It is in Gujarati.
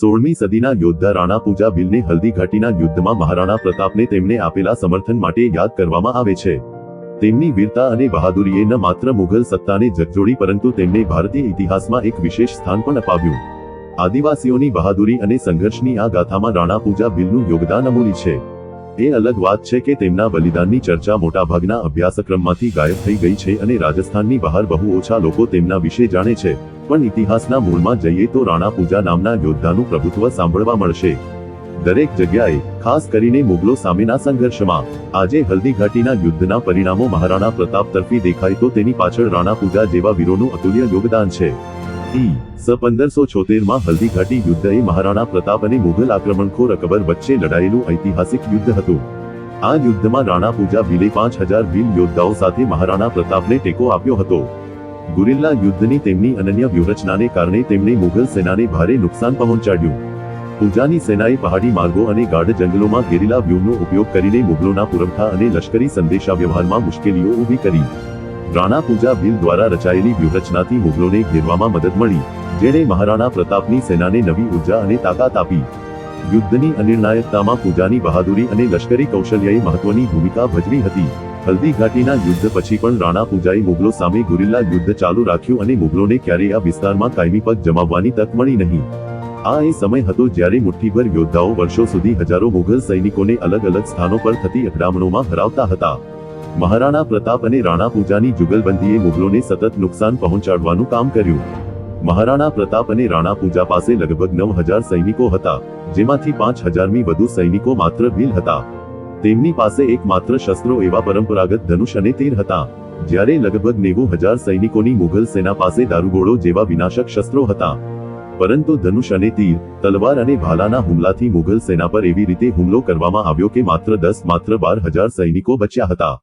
સોળમી સદીના યોદ્ધા રાણા પૂજા ભીલને હલ્દી ઘાટીના યુદ્ધમાં મહારાણા પ્રતાપને તેમને આપેલા સમર્થન માટે યાદ કરવામાં આવે છે. તેમની વીરતા અને બહાદુરીએ ન માત્ર મુઘલ સત્તાને જગજોડી પરંતુ તેમને ભારતીય ઇતિહાસમાં એક વિશેષ સ્થાન પણ અપાવ્યું. આદિવાસીઓની બહાદુરી અને સંઘર્ષની આ ગાથામાં રાણા પૂજા ભીલનું યોગદાન અમૂલ્ય છે. એ અલગ વાત છે કે તેમના બલિદાનની ચર્ચા મોટાભાગના અભ્યાસક્રમમાંથી ગાયબ થઈ ગઈ છે અને રાજસ્થાનની બહાર બહુ ઓછા લોકો તેમના વિશે જાણે છે. પણ ઇતિહાસના મૂળમાં જઈએ તો રાણા પૂજા નામના યોદ્ધાનું પ્રભુત્વ સાંભળવા મળશે. દરેક જગ્યાએ, ખાસ કરીને મુગલો સામેના સંઘર્ષમાં, આજે હલ્દીઘાટીના યુદ્ધના પરિણામો મહારાણા પ્રતાપ તરફી દેખાય તો તેની પાછળ રાણા પૂજા જેવા વીરોનું અતુલ્ય યોગદાન છે. ઈ સ પંદરસો છોતેરમાં હલ્દી ઘાટી યુદ્ધ એ મહારાણા પ્રતાપ અને મુઘલ આક્રમણખોર અકબર વચ્ચે લડાયેલું ઐતિહાસિક યુદ્ધ હતું. આ યુદ્ધમાં રાણા પૂજા ભીલે પાંચ હજાર વીર યોદ્ધાઓ સાથે મહારાણા પ્રતાપને ટેકો આપ્યો હતો. ગુરિલ્લા યુદ્ધની તેમની અનન્ય વ્યૂહરચનાને કારણે તેમણે મુઘલ સેનાને ભારે નુકસાન પહોંચાડ્યું. પૂજાની સેનાએ પહાડી માર્ગો અને ગાઢ જંગલોમાં ગેરિલા વ્યૂહનો ઉપયોગ કરીને મુગલોના પુરવઠા અને લશ્કરી સંદેશા વ્યવહારમાં મુશ્કેલીઓ ઊભી કરી. રાણા પૂજા બિલ દ્વારા રચાયેલી વ્યૂહરચનાથી મુગલોને ઘેરવામાં મદદ મળી, જેણે મહારાણા પ્રતાપની સેનાને નવી ઊર્જા અને તાકાત આપી. યુદ્ધની અનિર્ણાયકતામાં પૂજાની બહાદુરી અને લશ્કરી કૌશલ્યએ મહત્વની ભૂમિકા ભજવી હતી. હલ્દી ઘાટીના યુદ્ધ પછી પણ રાણા પૂજાએ મુગલો સામે ગુરિલ્લા યુદ્ધ ચાલુ રાખ્યું અને મુગલોને ક્યારેય આ વિસ્તારમાં કાયમી પગ જમાવવાની તક મળી નહીં. આ એ સમય હતો જ્યારે મુઠ્ઠીભર યોદ્ધાઓ વર્ષો સુધી હજારો મુઘલ સૈનિકોને અલગ અલગ સ્થાનો પર થતી અકડામણોમાં હરાવતા હતા. મહારાણા પ્રતાપ અને રાણા પૂજાની જુગલબંધીએ મુગલોને સતત નુકસાન પહોંચાડવાનું કામ કર્યું. મહારાણા પ્રતાપ અને રાણા પૂજા પાસે લગભગ નવ હજાર સૈનિકો હતા, જેમાંથી પાંચ હજારમી વધુ સૈનિકો માત્ર ભીલ હતા. તેમની પાસે એકમાત્ર શસ્ત્રો એવા પરંપરાગત ધનુષ અને તીર હતા, જ્યારે લગભગ નેવું હજાર સૈનિકોની મુઘલ સેના પાસે દારૂગોળો જેવા વિનાશક શસ્ત્રો હતા. પરંતુ ધનુષ અને તીર, તલવાર અને ભાલાના હુમલાથી મુઘલ સેના પર એવી રીતે હુમલો કરવામાં આવ્યો કે માત્ર દસ, માત્ર બાર હજાર સૈનિકો બચ્યા હતા.